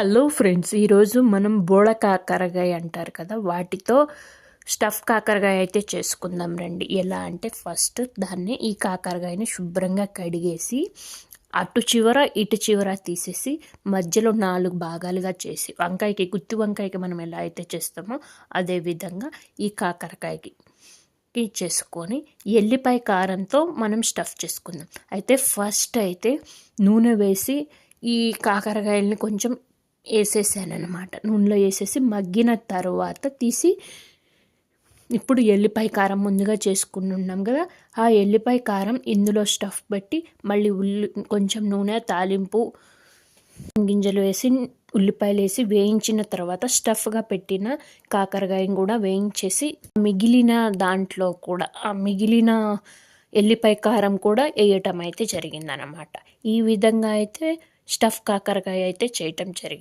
Hello friends ఈరోజు మనం బోడ కాకరకాయ అంటారు కదా వాటితో స్టఫ్ కాకరకాయ అయితే చేసుకుందాం రండి. ఎలా అంటే ఫస్ట్ దాన్ని ఈ కాకరకాయని శుభ్రంగా కడిగేసి అటు చివర ఇటు చివర తీసేసి మధ్యలో నాలుగు భాగాలుగా చేసి వంకాయకి గుత్తి వంకాయకి మనం ఎలా అయితే చేస్తామో అదే విధంగా ఈ కాకరకాయకి చేసుకొని ఎల్లిపాయ కారంతో మనం స్టఫ్ చేసుకుందాం. అయితే ఫస్ట్ అయితే నూనె వేసి ఈ కాకరకాయలని కొంచెం వేసేసాను అనమాట నూనెలో వేసేసి మగ్గిన తర్వాత తీసి ఇప్పుడు ఎల్లిపాయ కారం ముందుగా చేసుకుని ఉన్నాం కదా ఆ ఎల్లిపాయ కారం ఇందులో స్టఫ్ పెట్టి మళ్ళీ ఉల్లి కొంచెం నూనె తాలింపు గింజలు వేసి ఉల్లిపాయలు వేసి వేయించిన తర్వాత స్టఫ్గా పెట్టిన కాకరకాయని కూడా వేయించేసి మిగిలిన దాంట్లో కూడా ఆ మిగిలిన ఎల్లిపాయ కారం కూడా వేయటం అయితే జరిగిందనమాట ఈ విధంగా అయితే స్టఫ్ కాకరకాయ అయితే చేయటం జరిగింది.